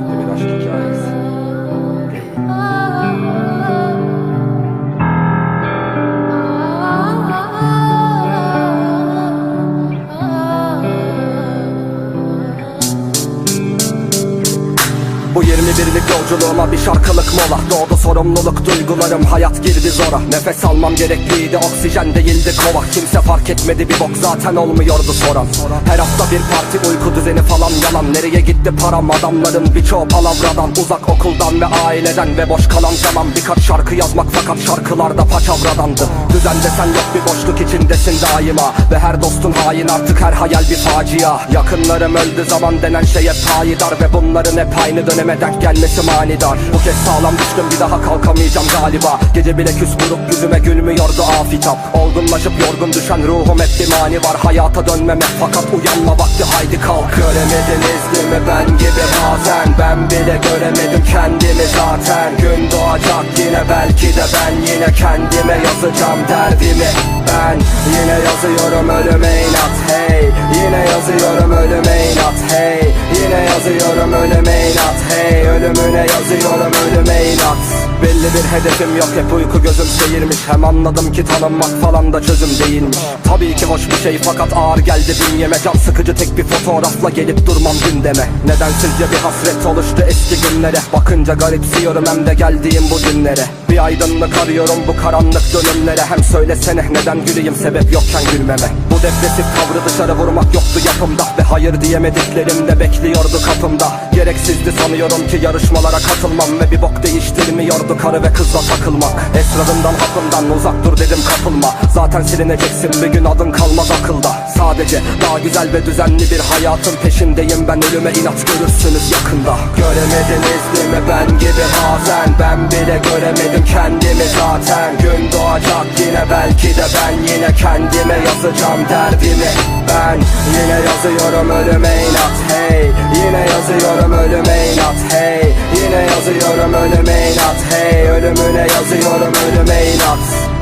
de primeiro, acho. Günübirlik yolculuğuma bir şarkılık mola. Doğdu sorumluluk duygularım hayat girdi zora. Nefes almam gerekliydi oksijen değildi kova. Kimse fark etmedi bir bok zaten olmuyordu soran Her hafta bir parti uyku düzeni falan yalan. Nereye gitti param? Adamların birçoğu palavradan. Uzak okuldan ve aileden ve boş kalan zaman. Birkaç şarkı yazmak fakat şarkılarda paçavradandı. Düzen desen yok bir boşluk içindesin daima. Ve her dostun hain artık her hayal bir facia. Yakınlarım öldü zaman denen şey hep payidar Ve bunların hep aynı döneme denk gelmesi manidar. Bu kez sağlam düştüm bir daha kalkamayacağım galiba. Gece bile küs vurup yüzüme gülmüyordu afitap Olgunlaşıp yorgun düşen ruhum hep mani var. Hayata dönmeme fakat uyanma vakti haydi kalk. Göremediniz değil mi? Ben gibi bazen. Ben bile göremedim kendimi zaten. Gün doğacak yine belki de ben Yine kendime yazacağım derdimi. Ben Yine yazıyorum ölüme inat. Hey Yine yazıyorum ölüme inat hey. Yine yazıyorum ölüme inat hey. Ölümüne yazıyorum ölüme inat Belli bir hedefim yok hep uyku gözüm seyirmiş. Hem anladım ki tanınmak falan da çözüm değilmiş. Tabii ki hoş bir şey fakat ağır geldi bünyeme Can sıkıcı tek bir fotoğrafla gelip durmam gündeme Nedensizce bir hasret oluştu eski günlere? Bakınca garipsiyorum hem de geldiğim bu günlere. Bir aydınlık arıyorum bu karanlık dönemlere. Hem söylesene neden güleyim sebep yokken gülmeme. Bu depresif tavrı dışarı vurmak yoktu yapımda. Ve hayır diyemediklerim de bekliyordu kapımda. Gereksizdi sanıyorum ki yarışmalara katılmam Ve bir bok değiştirmiyordu karı ve kızla takılmak. Esrarından hapımdan uzak dur dedim kapılma. Zaten silineceksin bir gün adın kalmaz akılda. Sadece daha güzel ve düzenli bir hayatın peşindeyim. Ben ölüme inat görürsünüz yakında. Göremediniz değil mi ben gibi bazen. Ben bile göremedim kendimi zaten. Gün doğacak yine belki de ben Yine kendime yazacağım derdimi. Ben yine yazıyorum ölüme inat. Hey Yine yazıyorum ölüme inat. Hey Yine yazıyorum ölüme inat. Hey Ölümüne yazıyorum ölüme inat